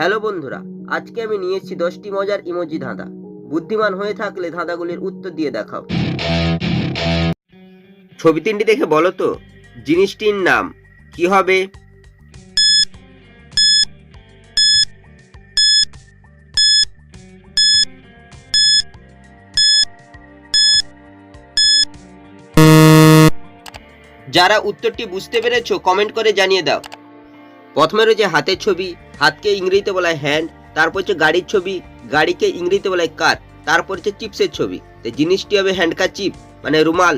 Hello বন্ধুরা, আজকে আমি নিয়ে এসেছি দশটি মজার ইমোজি ধাঁধা। বুদ্ধিমান হয়ে থাকলে ধাঁধাগুলির উত্তর দিয়ে দেখাও। ছবি তিনটি দেখে বলো তো, জিনিসটির নাম কি হবে? যারা উত্তরটি বুঝতে পেরেছ কমেন্ট করে জানিয়ে দাও। প্রথমে রয়েছে হাতের ছবি। হাতকে ইংরেজিতে বলা হয় হ্যান্ড তারপর হচ্ছে গাড়ির ছবি, গাড়িকে ইংরেজিতে বলা হয় কার তারপর হচ্ছে চিপসের ছবি। তো জিনিসটি হবে হ্যান্ডকার চিপ মানে রুমাল।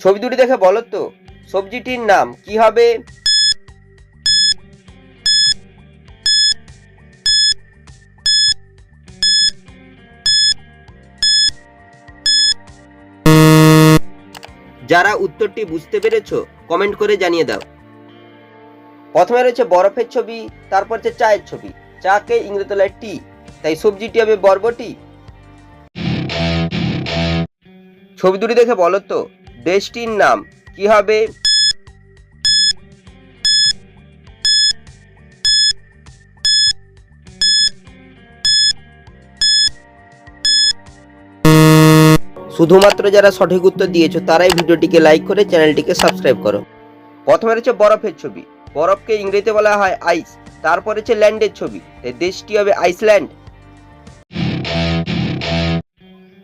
ছবি দুটি দেখে বলো তো, সবজিটির নাম কি হবে? যারা উত্তরটি বুঝতে পেরেছ কমেন্ট করে জানিয়ে দাও। প্রথমে রয়েছে বরফের ছবি, তারপর হচ্ছে চায়ের ছবি। চাকে ইংরেজি বলা হয় টি তাই সবজিটি হবে বরবটি। ছবি দুটি দেখে বলো তো, দেশটির নাম কি হবে? শুধুমাত্র যারা সঠিক উত্তর দিয়েছ, তারাই ভিডিওটিকে লাইক করে চ্যানেলটিকে সাবস্ক্রাইব করো। প্রথমে রয়েছে বরফের ছবি। বরফকে ইংরেজিতে বলা হয় আইস তারপর হচ্ছে ল্যান্ডের ছবি। দেশটি হবে আইসল্যান্ড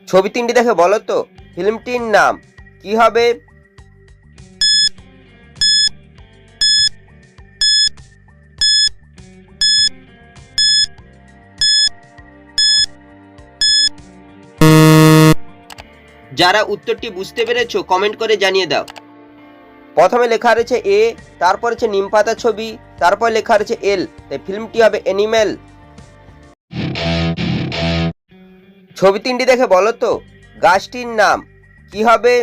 ছবি তিনটি দেখে বলো তো, ফিল্মটির নাম কি হবে? যারা উত্তরটি বুঝতে পেরেছ কমেন্ট করে জানিয়ে দাও। প্রথমে লেখা রয়েছে এ তারপর হচ্ছে নিম পাতা ছবি, তারপর লেখা রয়েছে এল তাই ফিল্মটি হবে অ্যানিমেল ছবি তিনটি দেখে বলো তো, গাছটির নাম কি হবে?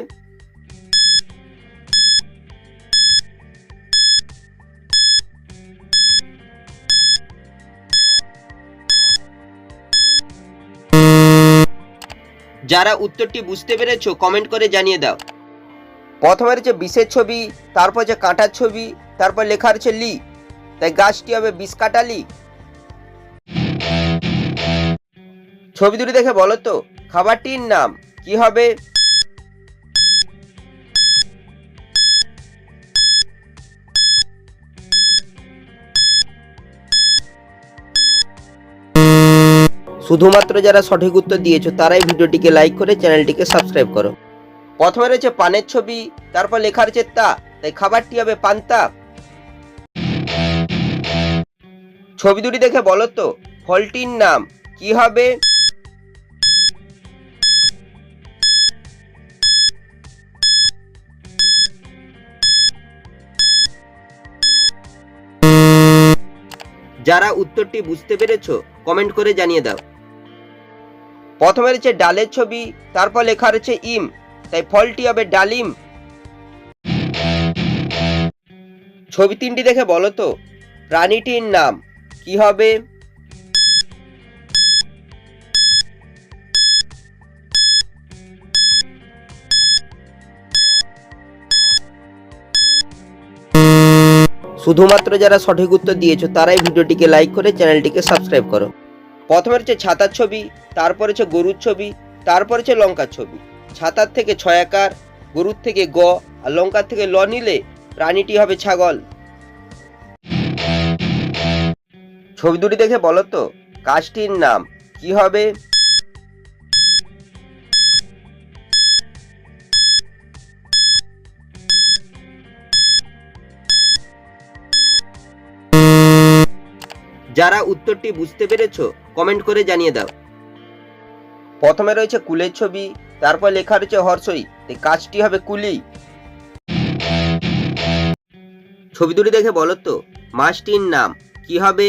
যারা উত্তরটি বুঝতে পেরেছ কমেন্ট করে জানিয়ে দাও। প্রথমে রয়েছে বিষের ছবি, তারপর হচ্ছে কাঁটার ছবি, তারপর লেখা রয়েছে লি, তাই গাছটি হবে বিষ কাটালি ছবি দুটি দেখে বলো তো, খাবারটির নাম কি হবে? শুধুমাত্র যারা সঠিক উত্তর দিয়েছ, তারাই ভিডিওটিকে লাইক করে চ্যানেলটিকে সাবস্ক্রাইব করো। প্রথমে রয়েছে পানের ছবি, তারপর লেখা রয়েছে তা, তাই খাবারটি হবে পান্তা। ছবি দুটি দেখে বলো তো, ফলটির নাম কি হবে? যারা উত্তরটি বুঝতে পেরেছ কমেন্ট করে জানিয়ে দাও। প্রথমে রয়েছে ডালের ছবি, তারপর লেখা রয়েছে ইম। তাই ফলটি হবে ডালিম। ছবি তিনটি দেখে বলো তো, প্রাণীটির নাম কি হবে? শুধুমাত্র যারা সঠিক উত্তর দিয়েছ, তারাই ভিডিওটিকে লাইক করে চ্যানেলটিকে সাবস্ক্রাইব করো। প্রথমে হচ্ছে ছাতার ছবি, তারপর হচ্ছে গরুর ছবি, তারপর হচ্ছে লঙ্কার ছবি। ছাতার থেকে ছয়াকার গরুর থেকে গ, আর লঙ্কার থেকে ল নিলে প্রাণীটি হবে ছাগল। ছবি দুটি দেখে বলো তো, কাজটির নাম কি হবে? যারা উত্তরটি বুঝতে পেরেছ, কমেন্ট করে জানিয়ে দাও। প্রথমে রয়েছে কুলের ছবি তারপর লেখা রয়েছে হর্ষই কাজটি হবে কুলি। ছবি দুটি দেখে বলো তো মাছটির নাম কি হবে?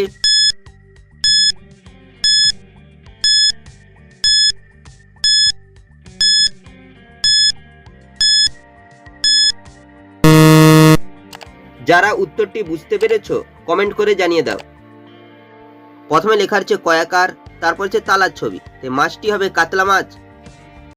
যারা উত্তরটি বুঝতে পেরেছ কমেন্ট করে জানিয়ে দাও। প্রথমে লেখা রয়েছে কয়াকার, তারপর হচ্ছে তালার ছবি মাছটি হবে কাতলা মাছ।